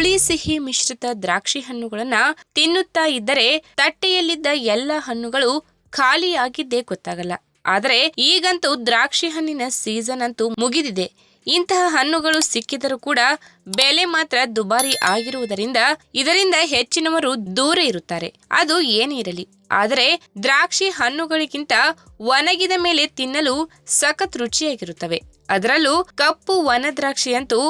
ಸಿಹಿ ಮಿಶ್ರಿತ ದ್ರಾಕ್ಷಿ ಹಣ್ಣುಗಳನ್ನ ತಿನ್ನುತ್ತಾ ಇದ್ದರೆ ತಟ್ಟೆಯಲ್ಲಿದ್ದ ಎಲ್ಲ ಹಣ್ಣುಗಳು ಖಾಲಿಯಾಗಿದ್ದೇ ಗೊತ್ತಾಗಲ್ಲ. ಆದರೆ ಈಗಂತೂ ದ್ರಾಕ್ಷಿ ಹಣ್ಣಿನ ಸೀಸನ್ ಅಂತೂ ಮುಗಿದಿದೆ. ಇಂತಹ ಹಣ್ಣುಗಳು ಸಿಕ್ಕಿದರೂ ಕೂಡ ಬೆಲೆ ಮಾತ್ರ ದುಬಾರಿ ಆಗಿರುವುದರಿಂದ ಇದರಿಂದ ಹೆಚ್ಚಿನವರು ದೂರ ಇರುತ್ತಾರೆ. ಅದು ಏನೇ ಇರಲಿ. ಆದರೆ ದ್ರಾಕ್ಷಿ ಹಣ್ಣುಗಳಿಗಿಂತ ಒಣಗಿದ ಮೇಲೆ ತಿನ್ನಲು ಸಖತ್ ರುಚಿಯಾಗಿರುತ್ತವೆ. ಅದರಲ್ಲೂ ಕಪ್ಪು ವನ ದ್ರಾಕ್ಷಿಯಂತೂ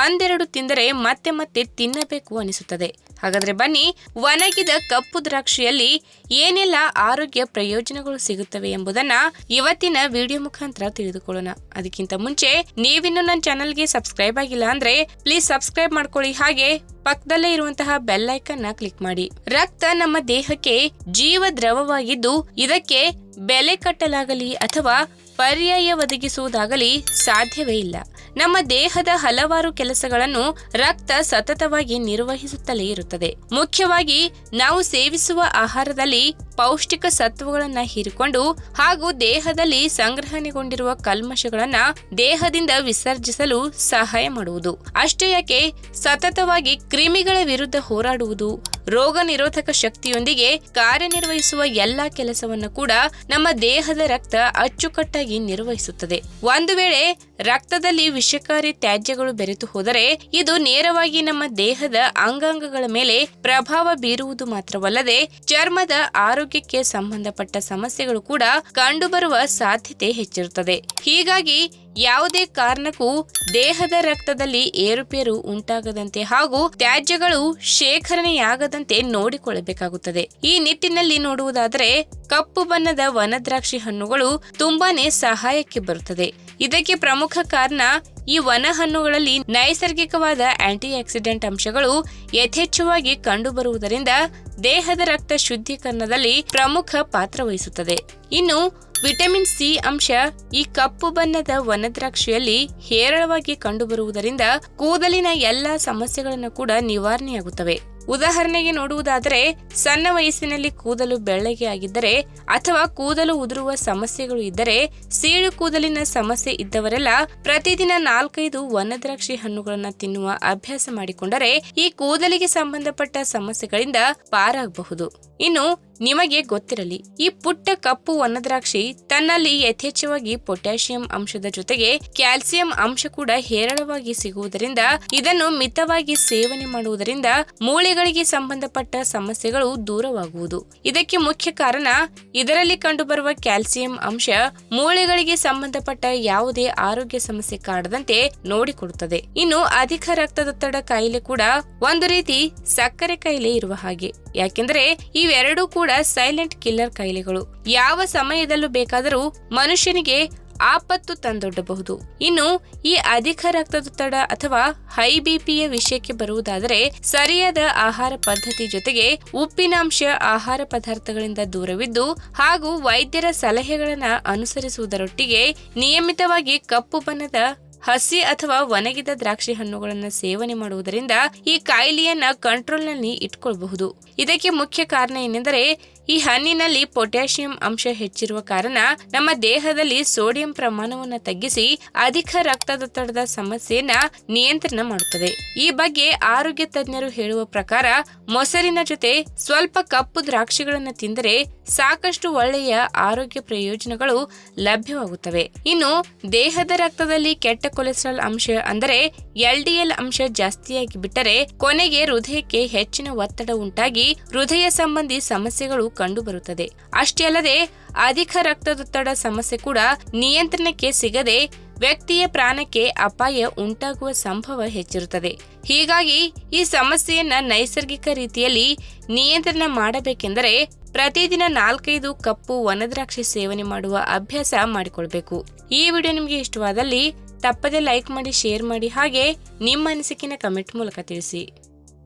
ಒಂದೆರಡು ತಿಂದರೆ ಮತ್ತೆ ಮತ್ತೆ ತಿನ್ನಬೇಕು ಅನಿಸುತ್ತದೆ. ಹಾಗಾದ್ರೆ ಬನ್ನಿ, ಒಣಗಿದ ಕಪ್ಪು ದ್ರಾಕ್ಷಿಯಲ್ಲಿ ಏನೆಲ್ಲ ಆರೋಗ್ಯ ಪ್ರಯೋಜನಗಳು ಸಿಗುತ್ತವೆ ಎಂಬುದನ್ನ ಇವತ್ತಿನ ವಿಡಿಯೋ ಮುಖಾಂತರ ತಿಳಿದುಕೊಳ್ಳೋಣ. ಅದಕ್ಕಿಂತ ಮುಂಚೆ ನೀವಿನ್ನು ನನ್ನ ಚಾನಲ್ಗೆ ಸಬ್ಸ್ಕ್ರೈಬ್ ಆಗಿಲ್ಲ ಅಂದ್ರೆ ಪ್ಲೀಸ್ ಸಬ್ಸ್ಕ್ರೈಬ್ ಮಾಡ್ಕೊಳ್ಳಿ. ಹಾಗೆ ಪಕ್ಕದಲ್ಲೇ ಇರುವಂತಹ ಬೆಲ್ ಐಕನ್ ಕ್ಲಿಕ್ ಮಾಡಿ. ರಕ್ತ ನಮ್ಮ ದೇಹಕ್ಕೆ ಜೀವ ದ್ರವವಾಗಿದ್ದು ಇದಕ್ಕೆ ಬೆಲೆ ಕಟ್ಟಲಾಗಲಿ ಅಥವಾ ಪರ್ಯಾಯ ಒದಗಿಸುವುದಾಗಲಿ ಸಾಧ್ಯವೇ ಇಲ್ಲ. ನಮ್ಮ ದೇಹದ ಹಲವಾರು ಕೆಲಸಗಳನ್ನು ರಕ್ತ ಸತತವಾಗಿ ನಿರ್ವಹಿಸುತ್ತಲೇ ಇರುತ್ತದೆ. ಮುಖ್ಯವಾಗಿ ನಾವು ಸೇವಿಸುವ ಆಹಾರದಲ್ಲಿ ಪೌಷ್ಟಿಕ ಸತ್ವಗಳನ್ನು ಹೀರಿಕೊಂಡು ಹಾಗೂ ದೇಹದಲ್ಲಿ ಸಂಗ್ರಹಣೆಗೊಂಡಿರುವ ಕಲ್ಮಶಗಳನ್ನ ದೇಹದಿಂದ ವಿಸರ್ಜಿಸಲು ಸಹಾಯ ಮಾಡುವುದು. ಅಷ್ಟೇ ಯಾಕೆ, ಸತತವಾಗಿ ಕ್ರಿಮಿಗಳ ವಿರುದ್ಧ ಹೋರಾಡುವುದು ರೋಗ ನಿರೋಧಕ ಶಕ್ತಿಯೊಂದಿಗೆ ಕಾರ್ಯನಿರ್ವಹಿಸುವ ಎಲ್ಲಾ ಕೆಲಸವನ್ನು ಕೂಡ ನಮ್ಮ ದೇಹದ ರಕ್ತ ಅಚ್ಚುಕಟ್ಟಾಗಿ ನಿರ್ವಹಿಸುತ್ತದೆ. ಒಂದು ವೇಳೆ ರಕ್ತದಲ್ಲಿ ವಿಷಕಾರಿ ತ್ಯಾಜ್ಯಗಳು ಬೆರೆತು ಹೋದರೆ ಇದು ನೇರವಾಗಿ ನಮ್ಮ ದೇಹದ ಅಂಗಾಂಗಗಳ ಮೇಲೆ ಪ್ರಭಾವ ಬೀರುವುದು ಮಾತ್ರವಲ್ಲದೆ ಚರ್ಮದ ಆರೋಗ್ಯಕ್ಕೆ ಸಂಬಂಧಪಟ್ಟ ಸಮಸ್ಯೆಗಳು ಕೂಡ ಕಂಡುಬರುವ ಸಾಧ್ಯತೆ ಹೆಚ್ಚಿರುತ್ತದೆ. ಹೀಗಾಗಿ ಯಾವುದೇ ಕಾರಣಕ್ಕೂ ದೇಹದ ರಕ್ತದಲ್ಲಿ ಏರುಪೇರು ಉಂಟಾಗದಂತೆ ಹಾಗೂ ತ್ಯಾಜ್ಯಗಳು ಶೇಖರಣೆಯಾಗದಂತೆ ನೋಡಿಕೊಳ್ಳಬೇಕಾಗುತ್ತದೆ. ಈ ನಿಟ್ಟಿನಲ್ಲಿ ನೋಡುವುದಾದರೆ ಕಪ್ಪು ಬಣ್ಣದ ವನದ್ರಾಕ್ಷಿ ಹಣ್ಣುಗಳು ತುಂಬಾನೇ ಸಹಾಯಕ್ಕೆ ಬರುತ್ತದೆ. ಇದಕ್ಕೆ ಪ್ರಮುಖ ಕಾರಣ ಈ ವನ ಹಣ್ಣುಗಳಲ್ಲಿ ನೈಸರ್ಗಿಕವಾದ ಆಂಟಿ ಆಕ್ಸಿಡೆಂಟ್ ಅಂಶಗಳು ಯಥೇಚ್ಛವಾಗಿ ಕಂಡುಬರುವುದರಿಂದ ದೇಹದ ರಕ್ತ ಶುದ್ಧೀಕರಣದಲ್ಲಿ ಪ್ರಮುಖ ಪಾತ್ರ ವಹಿಸುತ್ತದೆ. ಇನ್ನು ವಿಟಮಿನ್ ಸಿ ಅಂಶ ಈ ಕಪ್ಪು ಬಣ್ಣದ ವನದ್ರಾಕ್ಷಿಯಲ್ಲಿ ಹೇರಳವಾಗಿ ಕಂಡುಬರುವುದರಿಂದ ಕೂದಲಿನ ಎಲ್ಲಾ ಸಮಸ್ಯೆಗಳನ್ನು ಕೂಡ ನಿವಾರಣೆಯಾಗುತ್ತವೆ. ಉದಾಹರಣೆಗೆ ನೋಡುವುದಾದರೆ, ಸಣ್ಣ ವಯಸ್ಸಿನಲ್ಲಿ ಕೂದಲು ಬೆಳ್ಳಗೆ ಆಗಿದ್ದರೆ ಅಥವಾ ಕೂದಲು ಉದುರುವ ಸಮಸ್ಯೆಗಳು ಇದ್ದರೆ ಸೀಳು ಕೂದಲಿನ ಸಮಸ್ಯೆ ಇದ್ದವರೆಲ್ಲ ಪ್ರತಿದಿನ ನಾಲ್ಕೈದು ವನದ್ರಾಕ್ಷಿ ಹಣ್ಣುಗಳನ್ನು ತಿನ್ನುವ ಅಭ್ಯಾಸ ಮಾಡಿಕೊಂಡರೆ ಈ ಕೂದಲಿಗೆ ಸಂಬಂಧಪಟ್ಟ ಸಮಸ್ಯೆಗಳಿಂದ ಪಾರಾಗಬಹುದು. ಇನ್ನು ನಿಮಗೆ ಗೊತ್ತಿರಲಿ, ಈ ಪುಟ್ಟ ಕಪ್ಪು ವನದ್ರಾಕ್ಷಿ ತನ್ನಲ್ಲಿ ಯಥೇಚ್ಛವಾಗಿ ಪೊಟ್ಯಾಷಿಯಂ ಅಂಶದ ಜೊತೆಗೆ ಕ್ಯಾಲ್ಸಿಯಂ ಅಂಶ ಕೂಡ ಹೇರಳವಾಗಿ ಸಿಗುವುದರಿಂದ ಇದನ್ನು ಮಿತವಾಗಿ ಸೇವನೆ ಮಾಡುವುದರಿಂದ ಮೂಳೆಗಳಿಗೆ ಸಂಬಂಧಪಟ್ಟ ಸಮಸ್ಯೆಗಳು ದೂರವಾಗುವುದು. ಇದಕ್ಕೆ ಮುಖ್ಯ ಕಾರಣ, ಇದರಲ್ಲಿ ಕಂಡುಬರುವ ಕ್ಯಾಲ್ಸಿಯಂ ಅಂಶ ಮೂಳೆಗಳಿಗೆ ಸಂಬಂಧಪಟ್ಟ ಯಾವುದೇ ಆರೋಗ್ಯ ಸಮಸ್ಯೆ ಕಾಡದಂತೆ ನೋಡಿಕೊಡುತ್ತದೆ. ಇನ್ನು ಅಧಿಕ ರಕ್ತದೊತ್ತಡ ಕಾಯಿಲೆ ಕೂಡ ಒಂದು ರೀತಿ ಸಕ್ಕರೆ ಕಾಯಿಲೆ ಇರುವ ಹಾಗೆ. ಯಾಕೆಂದ್ರೆ ಇವೆರಡೂ ಕೂಡ ಸೈಲೆಂಟ್ ಕಿಲ್ಲರ್ ಕಾಯಿಲೆಗಳು. ಯಾವ ಸಮಯದಲ್ಲೂ ಬೇಕಾದರೂ ಮನುಷ್ಯನಿಗೆ ಆಪತ್ತು ತಂದೊಡ್ಡಬಹುದು. ಇನ್ನು ಈ ಅಧಿಕ ರಕ್ತದೊತ್ತಡ ಅಥವಾ ಹೈ ಬಿಪಿಯ ವಿಷಯಕ್ಕೆ ಬರುವುದಾದರೆ ಸರಿಯಾದ ಆಹಾರ ಪದ್ಧತಿ ಜೊತೆಗೆ ಉಪ್ಪಿನಾಂಶ ಆಹಾರ ಪದಾರ್ಥಗಳಿಂದ ದೂರವಿದ್ದು ಹಾಗೂ ವೈದ್ಯರ ಸಲಹೆಗಳನ್ನು ಅನುಸರಿಸುವುದರೊಟ್ಟಿಗೆ ನಿಯಮಿತವಾಗಿ ಕಪ್ಪು ಬಣ್ಣದ ಹಸಿ ಅಥವಾ ಒಣಗಿದ ದ್ರಾಕ್ಷಿ ಹಣ್ಣುಗಳನ್ನು ಸೇವನೆ ಮಾಡುವುದರಿಂದ ಈ ಕಾಯಿಲೆಯನ್ನ ಕಂಟ್ರೋಲ್ನಲ್ಲಿ ಇಟ್ಕೊಳ್ಬಹುದು. ಇದಕ್ಕೆ ಮುಖ್ಯ ಕಾರಣ ಏನೆಂದರೆ ಈ ಹಣ್ಣಿನಲ್ಲಿ ಪೊಟ್ಯಾಷಿಯಂ ಅಂಶ ಹೆಚ್ಚಿರುವ ಕಾರಣ ನಮ್ಮ ದೇಹದಲ್ಲಿ ಸೋಡಿಯಂ ಪ್ರಮಾಣವನ್ನು ತಗ್ಗಿಸಿ ಅಧಿಕ ರಕ್ತದೊತ್ತಡದ ಸಮಸ್ಯೆಯನ್ನ ನಿಯಂತ್ರಣ ಮಾಡುತ್ತದೆ. ಈ ಬಗ್ಗೆ ಆರೋಗ್ಯ ತಜ್ಞರು ಹೇಳುವ ಪ್ರಕಾರ ಮೊಸರಿನ ಜೊತೆ ಸ್ವಲ್ಪ ಕಪ್ಪು ದ್ರಾಕ್ಷಿಗಳನ್ನು ತಿಂದರೆ ಸಾಕಷ್ಟು ಒಳ್ಳೆಯ ಆರೋಗ್ಯ ಪ್ರಯೋಜನಗಳು ಲಭ್ಯವಾಗುತ್ತವೆ. ಇನ್ನು ದೇಹದ ರಕ್ತದಲ್ಲಿ ಕೆಟ್ಟ ಕೊಲೆಸ್ಟ್ರಾಲ್ ಅಂಶ ಅಂದರೆ ಎಲ್ಡಿಎಲ್ ಅಂಶ ಜಾಸ್ತಿಯಾಗಿ ಬಿಟ್ಟರೆ ಕೊನೆಗೆ ಹೃದಯಕ್ಕೆ ಹೆಚ್ಚಿನ ಒತ್ತಡ ಉಂಟಾಗಿ ಹೃದಯ ಸಂಬಂಧಿ ಸಮಸ್ಯೆಗಳು ಕಂಡುಬರುತ್ತದೆ. ಅಷ್ಟೇ ಅಲ್ಲದೆ ಅಧಿಕ ರಕ್ತದೊತ್ತಡ ಸಮಸ್ಯೆ ಕೂಡ ನಿಯಂತ್ರಣಕ್ಕೆ ಸಿಗದೆ ವ್ಯಕ್ತಿಯ ಪ್ರಾಣಕ್ಕೆ ಅಪಾಯ ಉಂಟಾಗುವ ಸಂಭವ ಹೆಚ್ಚಿರುತ್ತದೆ. ಹೀಗಾಗಿ ಈ ಸಮಸ್ಯೆಯನ್ನ ನೈಸರ್ಗಿಕ ರೀತಿಯಲ್ಲಿ ನಿಯಂತ್ರಣ ಮಾಡಬೇಕೆಂದರೆ ಪ್ರತಿದಿನ ನಾಲ್ಕೈದು ಕಪ್ಪು ವನದ್ರಾಕ್ಷಿ ಸೇವನೆ ಮಾಡುವ ಅಭ್ಯಾಸ ಮಾಡಿಕೊಳ್ಬೇಕು. ಈ ವಿಡಿಯೋ ನಿಮಗೆ ಇಷ್ಟವಾದಲ್ಲಿ ತಪ್ಪದೆ ಲೈಕ್ ಮಾಡಿ, ಶೇರ್ ಮಾಡಿ ಹಾಗೆ ನಿಮ್ಮ ಅನಿಸಿಕೆನ ಕಮೆಂಟ್ ಮೂಲಕ ತಿಳಿಸಿ.